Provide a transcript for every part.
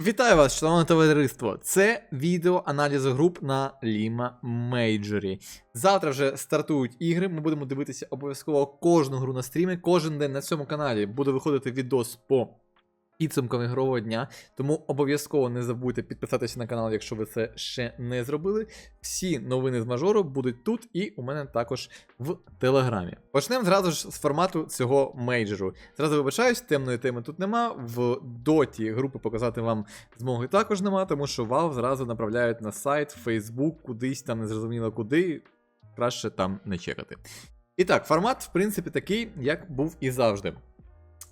Вітаю вас, шановне товариство! Це відео аналізу груп на Ліма Мейджорі. Завтра вже стартують ігри. Ми будемо дивитися обов'язково кожну гру на стрімі. Кожен день на цьому каналі буде виходити відос по підсумкам ігрового дня. Тому обов'язково не забудьте підписатися на канал, якщо ви це ще не зробили. Всі новини з мажору будуть тут і у мене також в телеграмі. Почнемо зразу ж з формату цього мейджору. Зразу вибачаюсь, темної теми тут нема. В доті групи показати вам змоги також нема, тому що Valve зразу направляють на сайт, Facebook, кудись там незрозуміло куди. Краще там не чекати. І так, формат, в принципі, такий, як був і завжди.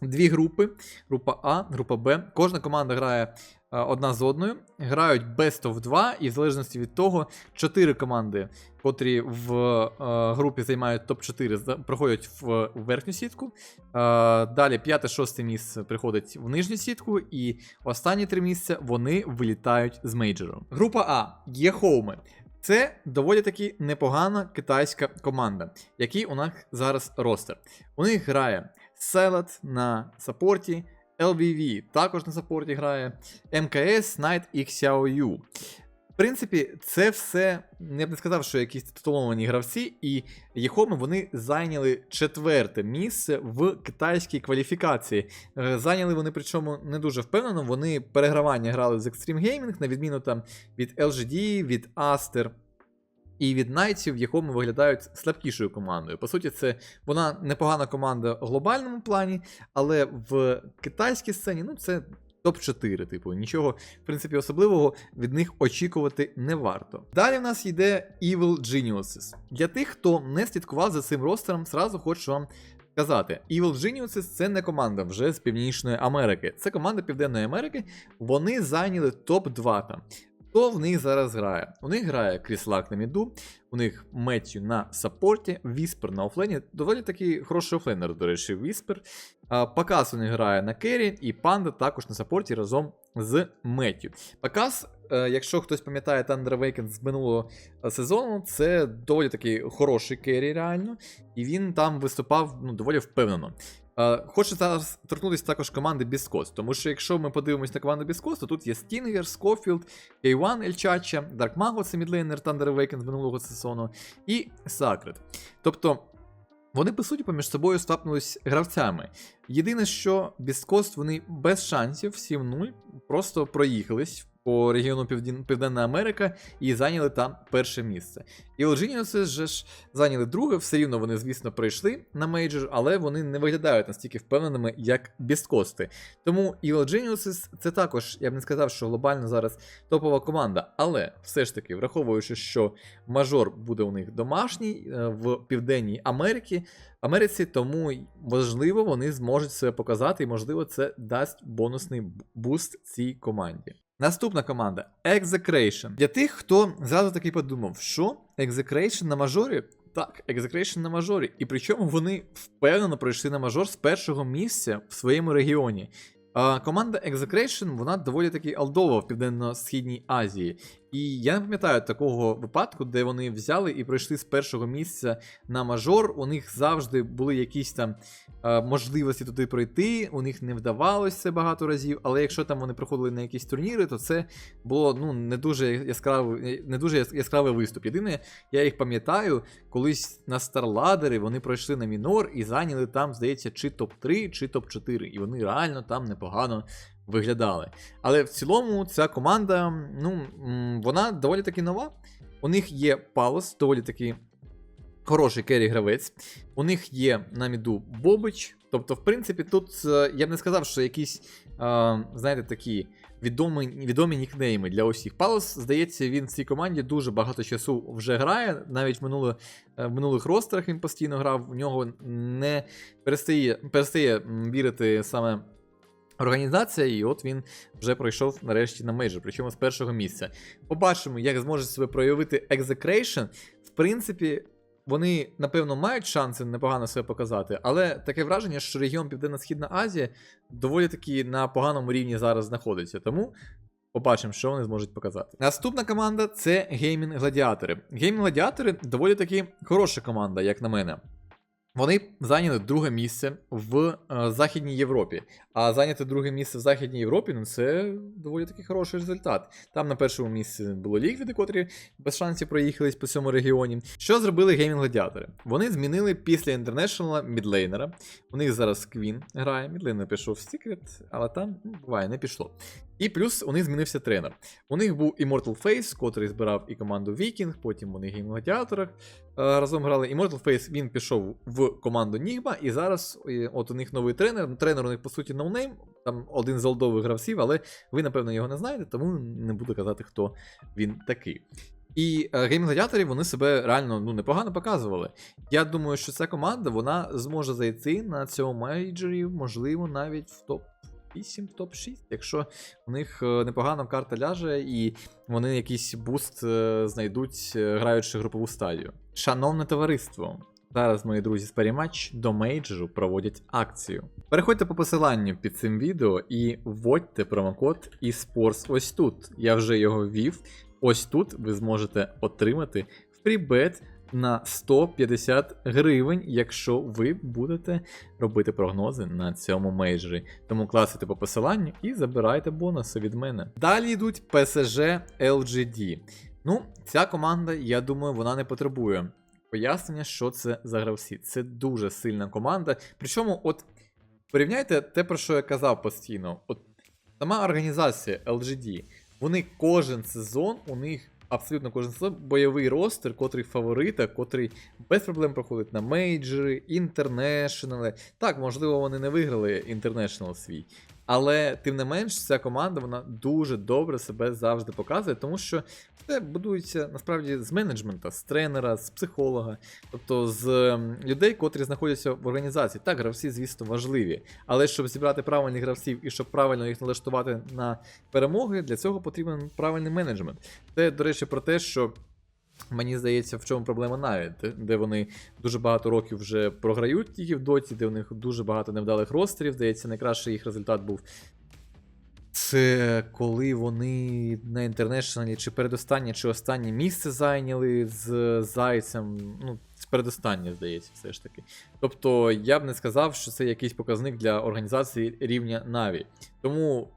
Дві групи: група А, група Б. Кожна команда грає е, одна з одною. Грають Best of 2, і в залежності від того, чотири команди, котрі в е, групі займають топ-4, проходять в верхню сітку. Е, далі п'яте-шосте місце приходить в нижню сітку, і останні три місця вони вилітають з мейджору. Група А є хоуми. Це доволі таки непогана китайська команда, який у них зараз ростер. У них грає Селет на саппорті, LBV також на саппорті грає, МКС, Knight і Xiaoyu. В принципі, це все, я б не сказав, що якісь титуловані гравці, і Єхоми вони зайняли четверте місце в китайській кваліфікації. Е, Зайняли вони, причому не дуже впевнено. Вони перегравання грали з Extreme Gaming, на відміну там від LGD, від Aster і від Найтсів, Єхоми виглядають слабкішою командою. По суті, це вона непогана команда в глобальному плані, але в китайській сцені ну це топ-4, типу, нічого, в принципі, особливого від них очікувати не варто. Далі в нас йде Evil Geniuses. Для тих, хто не слідкував за цим ростером, зразу хочу вам сказати: Evil Geniuses це не команда вже з Північної Америки, це команда Південної Америки. Вони зайняли топ-2 там. Хто в них зараз грає? У них грає Кріслак на міду, у них Меттю на саппорті, Віспер на офлені. Доволі такий хороший офлейнер, до речі, Віспер. Пакас у них грає на Керрі, і Панда також на саппорті разом з Меттю. Пакас, е, якщо хтось пам'ятає Thunder Awakened з минулого е, сезону, це доволі такий хороший керрі, реально. І він там виступав ну, доволі впевнено. Е, Хочу зараз торкнутися також команди Біскос, тому що якщо ми подивимось на команду Біскос, то тут є Стінгер, Скофілд, K1 Ельчача, Дарк Маго, це мідлейнер Thunder Awakened з минулого сезону, і Сакрет. Тобто. Вони, по суті, поміж собою стапнулись гравцями. Єдине, що Біскост вони без шансів 7-0 просто проїхались по регіону Півдін- Південна Америка і зайняли там перше місце. І Geniuses же ж зайняли друге, все рівно вони, звісно, прийшли на мейджор, але вони не виглядають настільки впевненими, як Біскости. Тому Evil Geniuses це також, я б не сказав, що глобально зараз топова команда. Але все ж таки, враховуючи, що мажор буде у них домашній е, в Південній Америці, Америці, тому можливо вони зможуть себе показати, і можливо це дасть бонусний буст цій команді. Наступна команда Execration. Для тих, хто зразу таки подумав, що Execration на мажорі. Так, Execration на мажорі. І причому вони впевнено пройшли на мажор з першого місця в своєму регіоні. Команда Execration, вона доволі таки алдова в Південно-Східній Азії. І я не пам'ятаю такого випадку, де вони взяли і пройшли з першого місця на мажор. У них завжди були якісь там е, можливості туди пройти, у них не вдавалося багато разів, але якщо там вони проходили на якісь турніри, то це було ну, не дуже яскравий, не дуже яскравий виступ. Єдине, я їх пам'ятаю, колись на Старладери вони пройшли на мінор і зайняли там, здається, чи топ-3, чи топ-4. І вони реально там непогано виглядали. Але в цілому ця команда, ну, вона доволі таки нова. У них є Палос, доволі таки хороший керрі гравець. У них є на міду Бобич. Тобто, в принципі, тут е, я б не сказав, що якісь, е, знаєте, такі відомі, відомі нікнейми для усіх. Палос, здається, він в цій команді дуже багато часу вже грає. Навіть в, минуле, е, в минулих ростерах він постійно грав. У нього не перестає, перестає вірити саме організація, і от він вже пройшов нарешті на мейджор, причому з першого місця. Побачимо, як зможе себе проявити Execration. В принципі, вони, напевно, мають шанси непогано себе показати, але таке враження, що регіон Південно-Східна Азія доволі таки на поганому рівні зараз знаходиться. Тому. Побачимо, що вони зможуть показати. Наступна команда це Gaming Гладіатори. Gaming Гладіатори доволі таки хороша команда, як на мене. Вони зайняли друге місце в е, Західній Європі. А зайняти друге місце в Західній Європі ну це доволі таки хороший результат. Там на першому місці було Ліквіди, котрі без шансів проїхались по цьому регіоні. Що зробили геймінг гладіатори? Вони змінили після інтернешнла мідлейнера. У них зараз Квін грає. Мідлейнер пішов в Secret, але там ну, буває, не пішло. І плюс у них змінився тренер. У них був Immortal Face, котрий збирав і команду Viking, потім вони геймінг гладіаторах разом грали. Immortal Face він пішов в команду Нігма, і зараз е, от у них новий тренер. Тренер у них по суті ноунейм, там один з олдових гравців, але ви, напевно, його не знаєте, тому не буду казати, хто він такий. І е, геймінг гладіаторів вони себе реально ну, непогано показували. Я думаю, що ця команда вона зможе зайти на цьому мейджорі, можливо, навіть в топ 8, топ 6, якщо у них е, непогано карта ляже і вони якийсь буст е, знайдуть, е, граючи групову стадію. Шановне товариство, зараз мої друзі з Паріматч до мейджору проводять акцію. Переходьте по посиланню під цим відео і вводьте промокод eSports ось тут. Я вже його ввів. Ось тут ви зможете отримати фрібет на 150 гривень, якщо ви будете робити прогнози на цьому мейджорі. Тому класите по посиланню і забирайте бонуси від мене. Далі йдуть PSG LGD. Ну, ця команда, я думаю, вона не потребує пояснення, що це за гравці. Це дуже сильна команда. Причому, от порівняйте те, про що я казав постійно. От сама організація LGD, вони кожен сезон, у них абсолютно кожен сезон бойовий ростер, котрий фаворита, котрий без проблем проходить на мейджори, інтернешнли. Так, можливо, вони не виграли інтернешнл свій. Але тим не менш, ця команда вона дуже добре себе завжди показує, тому що це будується насправді з менеджмента, з тренера, з психолога, тобто з ем, людей, котрі знаходяться в організації. Так, гравці, звісно, важливі. Але щоб зібрати правильних гравців і щоб правильно їх налаштувати на перемоги, для цього потрібен правильний менеджмент. Це, до речі, про те, що. Мені здається, в чому проблема навіть, де- вони дуже багато років вже програють тільки в доті, де у них дуже багато невдалих ростерів. Здається, найкращий їх результат був. Це коли вони на інтернешналі чи передостаннє, чи останнє місце зайняли з зайцем. Ну, це передостаннє, здається, все ж таки. Тобто я б не сказав, що це якийсь показник для організації рівня Наві. Тому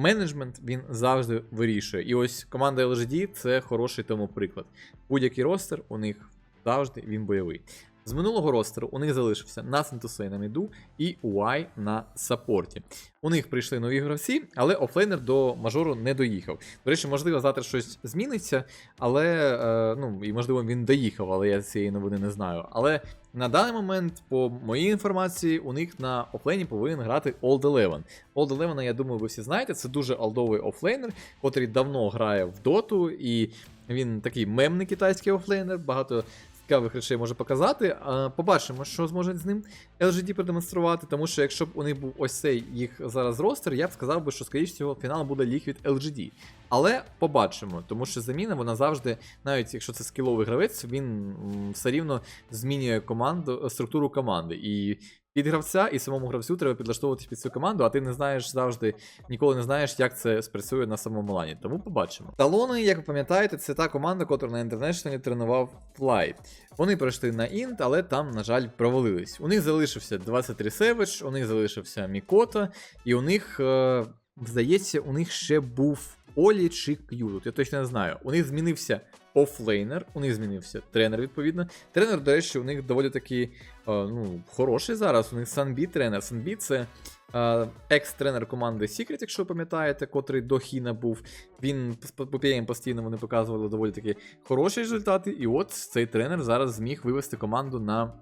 менеджмент він завжди вирішує. І ось команда LGD це хороший тому приклад. Будь-який ростер у них завжди він бойовий. З минулого ростеру у них залишився Насен Тусей на міду і Уай на саппорті. У них прийшли нові гравці, але офлейнер до мажору не доїхав. До речі, можливо, завтра щось зміниться, але е, ну і можливо він доїхав, але я цієї новини не знаю. Але на даний момент, по моїй інформації, у них на офлейні повинен грати Old Eleven. Old Eleven, я думаю, ви всі знаєте, це дуже алдовий офлейнер, котрий давно грає в доту, і він такий мемний китайський офлейнер, багато цікавих речей може показати. Побачимо, що зможе з ним LGD продемонструвати, тому що якщо б у них був ось цей їх зараз ростер, я б сказав би, що, скоріш всього, фінал буде Liquid LGD. Але побачимо, тому що заміна вона завжди, навіть якщо це скіловий гравець, він все рівно змінює команду, структуру команди. І під гравця і самому гравцю треба підлаштовуватись під цю команду, а ти не знаєш завжди, ніколи не знаєш, як це спрацює на самому лані. Тому побачимо. Талони, як ви пам'ятаєте, це та команда, яка на інтернешнлі тренував Flight. Вони пройшли на інт, але там, на жаль, провалились. У них залишився 23 Savage, у них залишився Мікота, і у них, е, здається, у них ще був Олі чи К'ю. Тут я точно не знаю. У них змінився офлейнер, у них змінився тренер, відповідно. Тренер, до речі, у них доволі таки е, ну, хороший зараз. У них Санбі тренер. Санбі це е, екс-тренер команди Secret, якщо ви пам'ятаєте, котрий до Хіна був. Він по постійно вони показували доволі таки хороші результати. І от цей тренер зараз зміг вивести команду на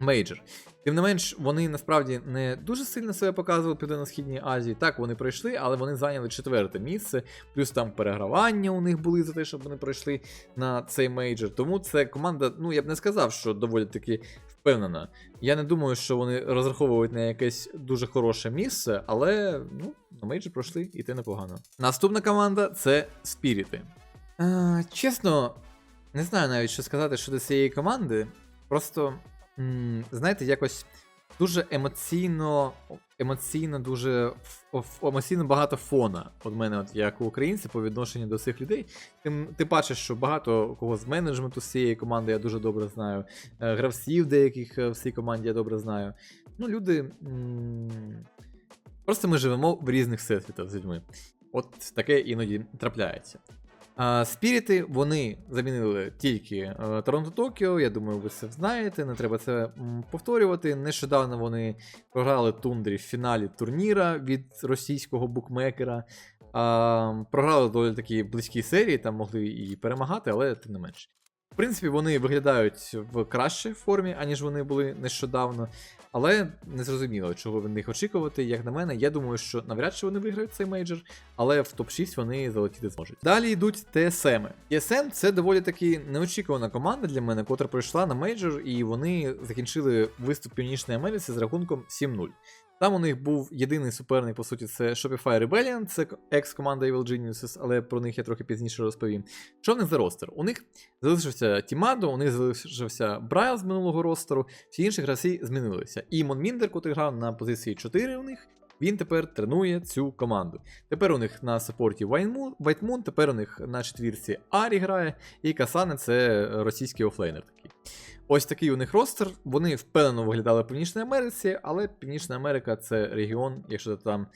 мейджор. Тим не менш, вони насправді не дуже сильно себе показували в Південно-Східній Азії. Так, вони пройшли, але вони зайняли четверте місце. Плюс там перегравання у них були за те, щоб вони пройшли на цей мейджор. Тому це команда, ну я б не сказав, що доволі таки впевнена. Я не думаю, що вони розраховують на якесь дуже хороше місце, але ну, на мейджор пройшли і те непогано. Наступна команда це Спіріти. Е, чесно, не знаю навіть, що сказати щодо цієї команди. Просто, знаєте, якось дуже емоційно емоційно дуже емоційно багато фона від мене, от як у українця, по відношенню до цих людей. Ти, ти бачиш, що багато кого з менеджменту з цієї команди я дуже добре знаю. е, Гравців деяких е, в цій команді я добре знаю. Ну, люди. Просто ми живемо в різних всесвітах з людьми. От таке іноді трапляється. Спіріти вони замінили тільки е, Торонто Токіо. Я думаю, ви це знаєте, не треба це повторювати. Нещодавно вони програли Тундрі в фіналі турніра від російського букмекера. А, програли доволі такі близькі серії, там могли і перемагати, але тим не менше. В принципі, вони виглядають в кращій формі, аніж вони були нещодавно. Але не зрозуміло, чого від них очікувати. Як на мене, я думаю, що навряд чи вони виграють цей мейджор, але в топ-6 вони залетіти зможуть. Далі йдуть ТСМ. ТСМ це доволі таки неочікувана команда для мене, котра прийшла на мейджор, і вони закінчили виступ в Північній Америці з рахунком 7-0. Там у них був єдиний суперник, по суті, це Shopify Rebellion, це екс-команда Evil Geniuses, але про них я трохи пізніше розповім. Що в них за ростер? У них залишився Тімадо, у них залишився Брайл з минулого ростеру, всі інші гравці змінилися. І Монміндер, котрий грав на позиції 4 у них, він тепер тренує цю команду. Тепер у них на Вайтмун, Вайтмун тепер у них на четвірці Арі грає, і Касане це російський офлейнер такий. Ось такий у них ростер. Вони впевнено виглядали в Північній Америці, але Північна Америка це регіон, якщо ти там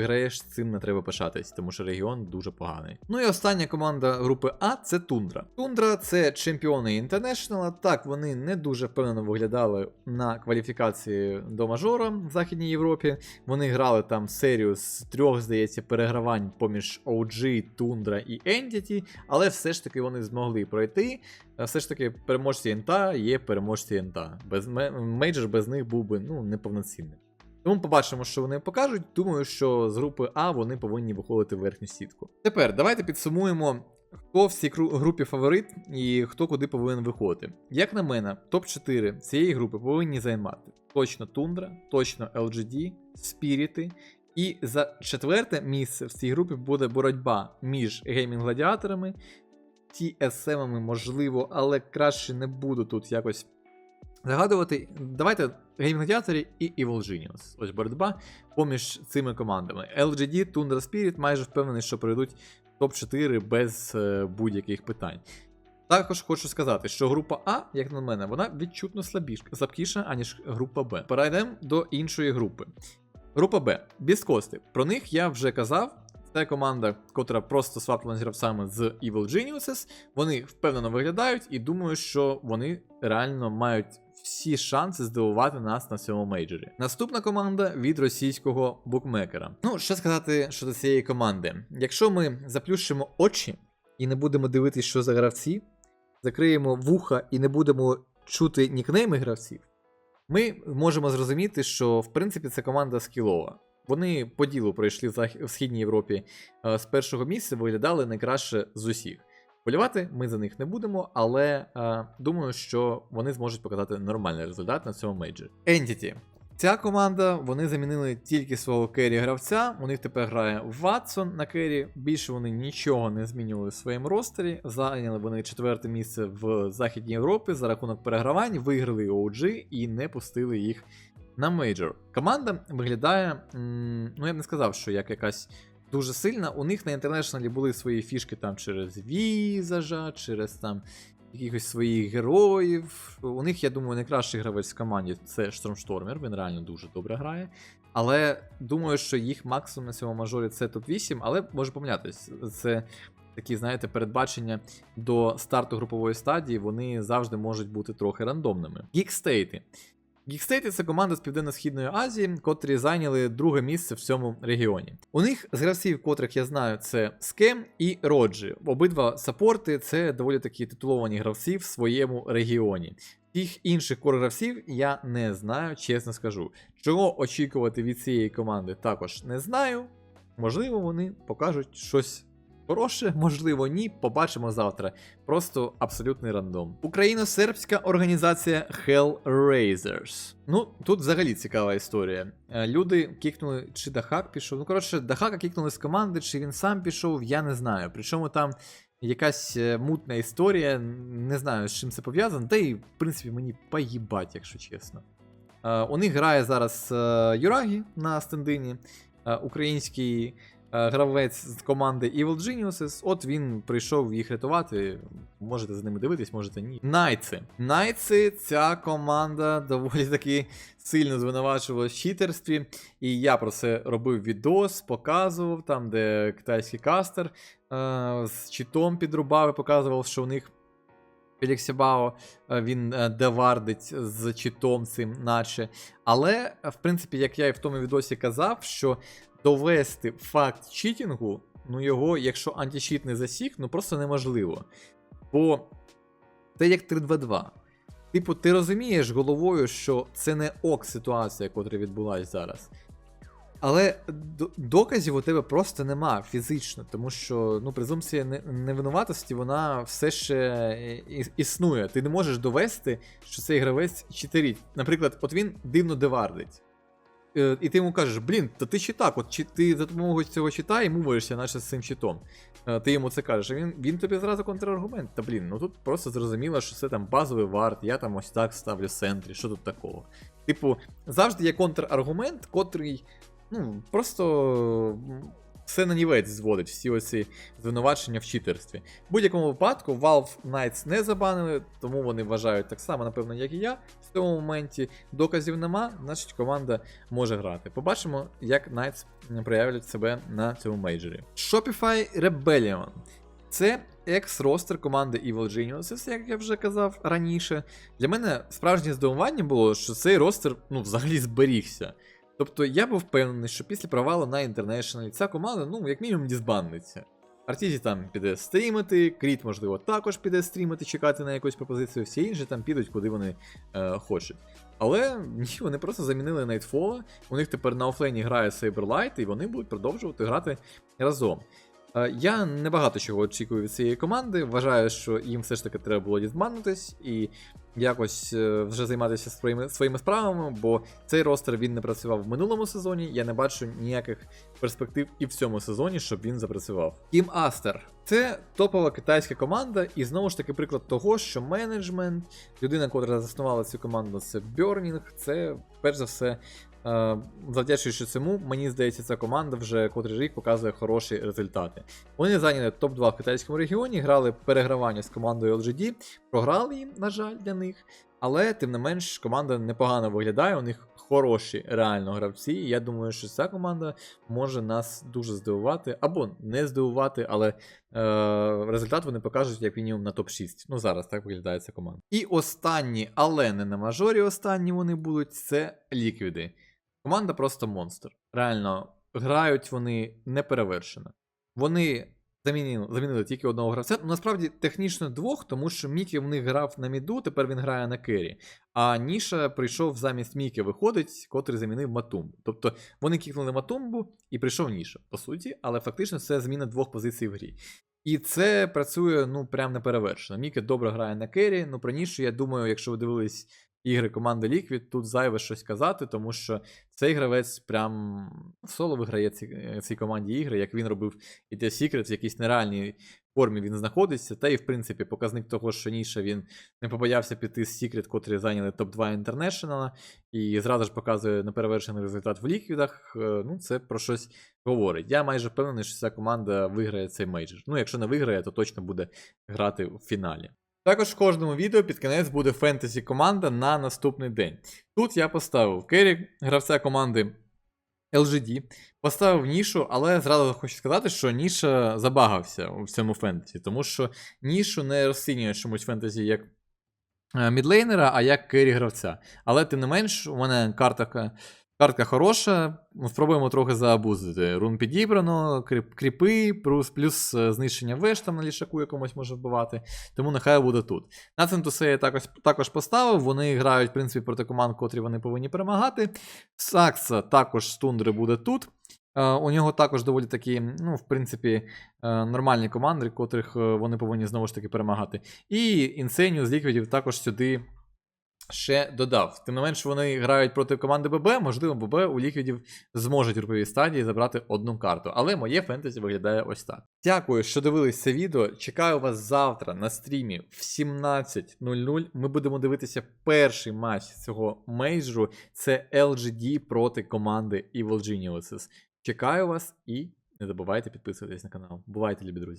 виграєш, з цим не треба пишатись, тому що регіон дуже поганий. Ну і остання команда групи А це Тундра. Тундра це чемпіони інтернешнала. Так, вони не дуже впевнено виглядали на кваліфікації до мажора в Західній Європі. Вони грали там серію з трьох, здається, перегравань поміж OG, Тундра і Entity, але все ж таки вони змогли пройти. Все ж таки, переможці ента є переможці ента. Без ме- мейджор без них був би ну, неповноцінним. Тому побачимо, що вони покажуть. Думаю, що з групи А вони повинні виходити в верхню сітку. Тепер давайте підсумуємо, хто в цій групі фаворит і хто куди повинен виходити. Як на мене, топ-4 цієї групи повинні займати точно Тундра, точно LGD, Спіріти. І за четверте місце в цій групі буде боротьба між геймінг-гладіаторами, TSM-ами, можливо, але краще не буду тут якось загадувати. Давайте Gaming Gladiator і Evil Genius. Ось боротьба поміж цими командами. LGD, Tundra Spirit майже впевнений, що пройдуть топ-4 без е, будь-яких питань. Також хочу сказати, що група А, як на мене, вона відчутно слабіш, слабкіша, аніж група Б. Перейдемо до іншої групи. Група Б. Біскости. Про них я вже казав. Це команда, котра просто сваплена з гравцями з Evil Geniuses. Вони впевнено виглядають і думаю, що вони реально мають всі шанси здивувати нас на цьому мейджорі. Наступна команда від російського букмекера. Ну, що сказати щодо цієї команди? Якщо ми заплющимо очі і не будемо дивитися, що за гравці, закриємо вуха і не будемо чути нікнейми гравців, ми можемо зрозуміти, що в принципі це команда скілова. Вони по ділу пройшли в Східній Європі е, з першого місця, виглядали найкраще з усіх. Полювати ми за них не будемо, але е, думаю, що вони зможуть показати нормальний результат на цьому мейджорі. Entity. Ця команда вони замінили тільки свого кері гравця. У них тепер грає Ватсон на кері. Більше вони нічого не змінювали в своєму ростері. Зайняли вони четверте місце в Західній Європі за рахунок перегравань, виграли OG і не пустили їх на мейджор. Команда виглядає, ну я б не сказав, що як якась дуже сильна. У них на інтернешналі були свої фішки там через візажа, через там якихось своїх героїв. У них, я думаю, найкращий гравець в команді це Штормштормер, він реально дуже добре грає. Але думаю, що їх максимум на цьому мажорі це топ-8, але може помінятись. Це такі, знаєте, передбачення до старту групової стадії, вони завжди можуть бути трохи рандомними. Гікстейти. Гікстейти це команда з Південно-Східної Азії, котрі зайняли друге місце в цьому регіоні. У них з гравців, котрих я знаю, це Скем і Роджі. Обидва саппорти це доволі такі титуловані гравці в своєму регіоні. Тих інших коргравців я не знаю, чесно скажу. Чого очікувати від цієї команди, також не знаю. Можливо, вони покажуть щось хороше, можливо, ні. Побачимо завтра. Просто абсолютний рандом. Україно-сербська організація Hellraisers. Ну, тут взагалі цікава історія. Е, Люди кікнули, чи Дахак пішов. Ну, коротше, Дахака кікнули з команди, чи він сам пішов, я не знаю. Причому там якась е, мутна історія, не знаю, з чим це пов'язано, та й, в принципі, мені поїбать, якщо чесно. Е, у них грає зараз Юрагі на стендині, український гравець з команди Evil Geniuses. От він прийшов їх рятувати. Можете за ними дивитись, можете ні. Найтси. Найтси, ця команда доволі таки сильно звинувачувала в читерстві. І я про це робив відос, показував там, де китайський кастер е, з читом підрубав і показував, що у них Феліксібао е, він е, девардить з читом цим, наче. Але, е, в принципі, як я і в тому відосі казав, що довести факт читінгу, ну його, якщо античіт не засік, ну просто неможливо. Бо це як 3-2-2. Типу, ти розумієш головою, що це не ок ситуація, яка відбулася зараз. Але доказів у тебе просто нема фізично, тому що ну, презумпція невинуватості, вона все ще е, існує. Ти не можеш довести, що цей гравець читерить. Наприклад, от він дивно девардить. Е, І ти йому кажеш, блін, то ти ще так, от чи ти за допомогою цього чита і мовишся, наче з цим читом. Е, Ти йому це кажеш, а він, він тобі зразу контраргумент. Та блін, ну тут просто зрозуміло, що це там базовий варт, я там ось так ставлю в центрі, що тут такого. Типу, завжди є контраргумент, котрий ну, просто все на нівець зводить, всі оці звинувачення в читерстві. В будь-якому випадку Valve Knights не забанили, тому вони вважають так само, напевно, як і я. В цьому моменті доказів нема, значить команда може грати. Побачимо, як Knights проявлять себе на цьому мейджорі. Shopify Rebellion. Це екс-ростер команди Evil Geniuses, як я вже казав раніше. Для мене справжнє здивування було, що цей ростер ну, взагалі зберігся. Тобто я був впевнений, що після провалу на International ця команда, ну, як мінімум, дізбаниться. Артізі там піде стрімити, Кріт, можливо, також піде стрімити, чекати на якусь пропозицію, всі інші там підуть, куди вони е, хочуть. Але ні, вони просто замінили Найтфола, у них тепер на офлейні грає Saberlight, і вони будуть продовжувати грати разом. Е, Я небагато чого очікую від цієї команди. Вважаю, що їм все ж таки треба було дізбанитись і якось е, вже займатися своїми, своїми справами, бо цей ростер він не працював в минулому сезоні. Я не бачу ніяких перспектив і в цьому сезоні, щоб він запрацював. Team Aster. Це топова китайська команда, і знову ж таки приклад того, що менеджмент, людина, котра заснувала цю команду, це Burning, це перш за все Завдячуючи цьому, мені здається, ця команда вже котрий рік показує хороші результати. Вони зайняли топ-2 в китайському регіоні, грали перегравання з командою LGD, програли їм, на жаль, для них. Але тим не менш команда непогано виглядає, у них хороші реально гравці. І я думаю, що ця команда може нас дуже здивувати, або не здивувати, але е, результат вони покажуть як мінімум на топ-6. Ну зараз так виглядає ця команда. І останні, але не на мажорі, останні вони будуть це ліквіди. Команда просто монстр. Реально, грають вони неперевершено. Вони замінили, замінили тільки одного гравця. Ну, насправді технічно двох, тому що Мікі в них грав на міду, тепер він грає на кері. А Ніша прийшов замість Мікі, виходить, котрий замінив Матумбу. Тобто вони кікнули Матумбу і прийшов Ніша, по суті, але фактично це зміна двох позицій в грі. І це працює ну прям неперевершено. Мікі добре грає на кері. Ну про Нішу, я думаю, якщо ви дивились ігри команди Liquid, тут зайве щось казати, тому що цей гравець прям соло виграє ці, цій команді ігри, як він робив і The Secret, в якійсь нереальній формі він знаходиться. Та і, в принципі, показник того, що Ніша він не побоявся піти з Secret, котрі зайняли топ-2 International, і зразу ж показує неперевершений результат в ліквідах. е, Ну, це про щось говорить. Я майже впевнений, що ця команда виграє цей мейджор. Ну, якщо не виграє, то точно буде грати в фіналі. Також в кожному відео під кінець буде фентезі команда на наступний день. Тут я поставив Керрі, гравця команди LGD, поставив нішу, але зразу хочу сказати, що ніша забагався у цьому фентезі, тому що нішу не розцінює чомусь фентезі як е, мідлейнера, а як керрі гравця. Але тим не менш, у мене картка, картка хороша. Спробуємо трохи заабузити. Рун підібрано, кріп, кріпи, плюс, плюс е, знищення веш там на лішаку якомусь може вбивати. Тому нехай буде тут. На Центусе я також, також поставив. Вони грають, в принципі, проти команд, котрі вони повинні перемагати. Сакса також з тундри буде тут. Е, У нього також доволі такі, ну, в принципі, е, нормальні команди, котрих вони повинні знову ж таки перемагати. І Інсенію з ліквідів також сюди ще додав. Тим не менш, вони грають проти команди ББ. Можливо, ББ у ліквідів зможуть у стадії забрати одну карту. Але моє фентезі виглядає ось так. Дякую, що дивились це відео. Чекаю вас завтра на стрімі в 17.00. Ми будемо дивитися перший матч цього мейджору. Це LGD проти команди Evil Geniuses. Чекаю вас і не забувайте підписуватись на канал. Бувайте, любі друзі!